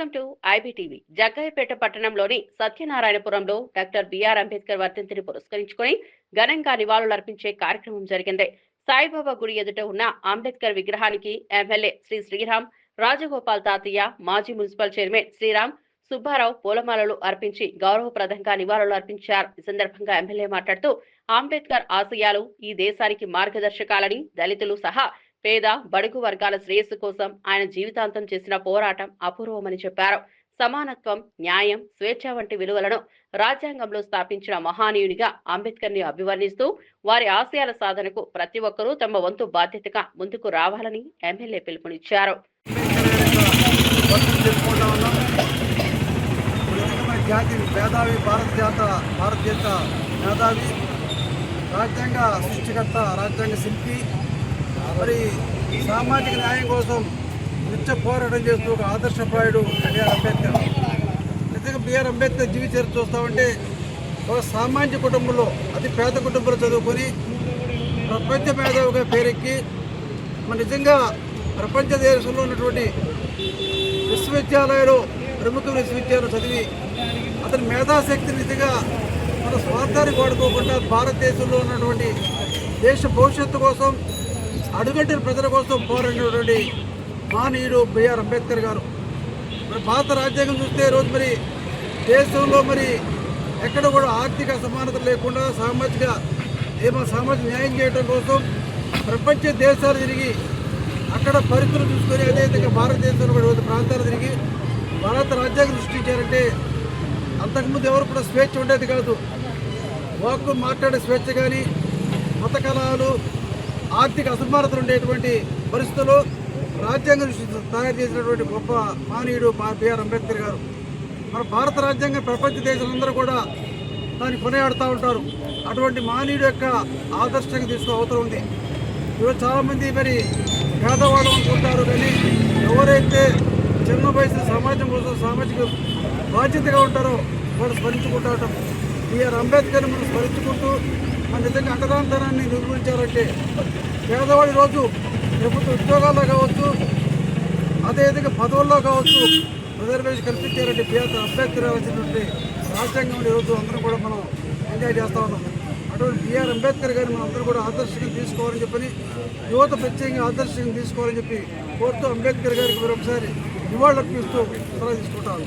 Welcome to IBTV. Jaggayyapeta పట్టణంలోని సత్యనారాయణపురంలో doctor BR Ambedkar వర్ధంతిని పురస్కరించుకొని ఘనంగా నివాళులర్పించే కార్యక్రమం జరిగింది. సాయిబాబా గుడి ఎదుట ఉన్న అంబేద్కర్ విగ్రహానికి ఎమ్మెల్యే శ్రీ శ్రీరామ్ రాజగోపాల్ తాతయ్య మాజీ మున్సిపల్ చైర్మన్ శ్రీరామ్ సుబ్బారావు పూలమాలలు అర్పించి గౌరవప్రదంగా నివాళులు అర్పించారు ఈ సందర్భంగా ఎమ్మెల్యే మాట్లాడుతూ అంబేద్కర్ ఆశయాలు ఈ దేశానికి మార్గదర్శకాలని దళితులు సహా పేద బడుగు వర్గాల శ్రేయస్సు కోసం ఆయన జీవితాంతం చేసిన పోరాటం అపూర్వమని చెప్పారు. సమానత్వం న్యాయం స్వేచ్ఛ వంటి విలువలను రాజ్యాంగంలో స్థాపించిన మహానీయునిగా అంబేద్కర్ని అభివర్ణిస్తూ వారి ఆశయాల సాధనకు ప్రతి ఒక్కరూ తమ వంతు బాధ్యతగా ముందుకు రావాలని ఎమ్మెల్యే పిలుపునిచ్చారు. జాతి మేధావి మేధావి రాజ్యాంగ సృష్టికర్త రాజ్యాంగ శిల్పి మరి సామాజిక న్యాయం కోసం నిత్య పోరాటం చేస్తూ ఒక ఆదర్శప్రాయుడు బిఆర్ అంబేద్కర్. నిజంగా బిఆర్ అంబేద్కర్ జీవిత చరిత్ర చూస్తామంటే ఒక సామాన్య కుటుంబంలో అతి పేద కుటుంబంలో చదువుకొని ప్రపంచ మేధావిగా పేరెక్కి మన నిజంగా ప్రపంచ దేశంలో ఉన్నటువంటి విశ్వవిద్యాలయాలు ప్రముఖ విశ్వవిద్యాలయం చదివి అతని మేధాశక్తి నిజంగా మన స్వార్థానికి వాడుకోకుండా భారతదేశంలో ఉన్నటువంటి దేశ భవిష్యత్తు కోసం అడుగంటిన ప్రజల కోసం పోరాడినటువంటి మానీయుడు బిఆర్ అంబేద్కర్ గారు. మరి భారత రాజ్యాంగం చూస్తే రోజు మరి దేశంలో మరి ఎక్కడ కూడా ఆర్థిక సమానత లేకుండా సామాజిక ఏమో సామాజిక న్యాయం చేయడం కోసం ప్రపంచ దేశాలు తిరిగి అక్కడ పరిస్థితులు చూసుకొని అదేవిధంగా భారతదేశంలో కూడా వివిధ ప్రాంతాలు తిరిగి భారత రాజ్యాంగం సృష్టించారంటే అంతకుముందు ఎవరు కూడా స్వేచ్ఛ ఉండేది కాదు. వాక్కు మాట్లాడే స్వేచ్ఛ కానీ మత కళాలు ఆర్థిక అసమానతలు ఉండేటువంటి పరిస్థితుల్లో రాజ్యాంగం తయారు చేసినటువంటి గొప్ప మానీయుడు మా బిఆర్ అంబేద్కర్ గారు. మన భారత రాజ్యాంగం ప్రపంచ దేశాలందరూ కూడా దాన్ని కొనియాడుతూ ఉంటారు. అటువంటి మానవుడు యొక్క ఆదర్శంగా తీసుకో అవసరం ఉంది. ఈరోజు చాలామంది మరి పేదవాళ్ళు అనుకుంటారు కానీ ఎవరైతే చిన్న వయసు సమాజం కోసం సామాజిక బాధ్యతగా ఉంటారో వాళ్ళు స్మరించుకుంటారు బిఆర్ అంబేద్కర్ మనం స్మరించుకుంటూ మన నిజంగా అంటదాంతనాన్ని నిర్వహించారంటే పేదవాడి రోజు ప్రభుత్వ ఉద్యోగాల్లో కావచ్చు అదేవిధంగా పదవుల్లో కావచ్చు రిజర్వేషన్ కల్పించారంటే బిఆర్ అంబేద్కర్ వచ్చినటువంటి రాజ్యాంగం ఈరోజు అందరం కూడా మనం ఎంజాయ్ చేస్తూ ఉన్నాం. అటువంటి బిఆర్ అంబేద్కర్ గారిని మనం అందరూ కూడా ఆదర్శంగా తీసుకోవాలని చెప్పని యువత ప్రత్యేకంగా ఆదర్శంగా తీసుకోవాలని చెప్పి కోరుతూ అంబేద్కర్ గారికి మరొకసారి నివాళులర్పిస్తూ సలహా తీసుకుంటాను